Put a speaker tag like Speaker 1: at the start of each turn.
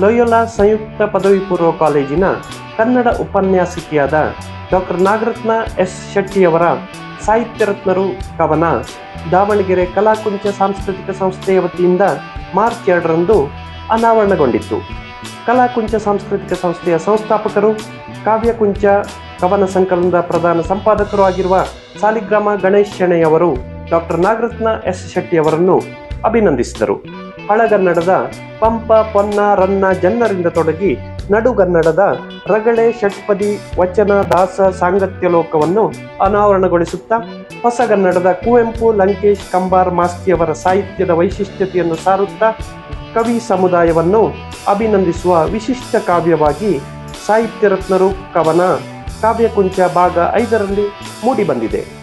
Speaker 1: Loyola ಸಂಯುಕ್ತ ಪದವಿ ಪೂರ್ವ ಕಾಲೇಜಿನ ಕನ್ನಡ ಉಪನ್ಯಾಸಕಿಯಾದ ಡಾಕ್ಟರ್ ನಾಗರತ್ನ ಎಸ್ ಶೆಟ್ಟಿಯವರ ಸಾಹಿತ್ಯ ರತ್ನರು ಕವನ ದಾವಣಗೆರೆ ಕಲಾಕುಂಚ ಸಾಂಸ್ಕೃತಿಕ ಸಂಸ್ಥೆಯ ವತಿಯಿಂದ ಮಾರ್ಚ್ ಎರಡರಂದು ಅನಾವರಣಗೊಂಡಿತ್ತು. ಕಲಾಕುಂಚ ಸಾಂಸ್ಕೃತಿಕ ಸಂಸ್ಥೆಯ ಸಂಸ್ಥಾಪಕರು ಕಾವ್ಯಕುಂಚ ಕವನ ಸಂಕಲನದ ಪ್ರಧಾನ ಸಂಪಾದಕರು ಆಗಿರುವ ಸಾಲಿಗ್ರಾಮ ಗಣೇಶ್ ಶೆಣೆಯವರು ಡಾಕ್ಟರ್ ನಾಗರತ್ನ ಎಸ್ ಶೆಟ್ಟಿಯವರನ್ನು ಅಭಿನಂದಿಸಿದರು. ಹಳಗನ್ನಡದ ಪಂಪ, ಪೊನ್ನ, ರನ್ನ ಜನರಿಂದ ತೊಡಗಿ ನಡುಗನ್ನಡದ ರಗಳೆ, ಷಟ್ಪದಿ, ವಚನ, ದಾಸ, ಸಾಂಗತ್ಯ ಲೋಕವನ್ನು ಅನಾವರಣಗೊಳಿಸುತ್ತಾ ಹೊಸಗನ್ನಡದ ಕುವೆಂಪು, ಲಂಕೇಶ್, ಕಂಬಾರ್ ಮಾಸ್ತಿಯವರ ಸಾಹಿತ್ಯದ ವೈಶಿಷ್ಟ್ಯತೆಯನ್ನು ಸಾರುತ್ತಾ ಕವಿ ಸಮುದಾಯವನ್ನು ಅಭಿನಂದಿಸುವ ವಿಶಿಷ್ಟ ಕಾವ್ಯವಾಗಿ ಸಾಹಿತ್ಯ ರತ್ನರು ಕವನ ಕಾವ್ಯಕುಂಚ ಭಾಗ ಐದರಲ್ಲಿ ಮೂಡಿಬಂದಿದೆ.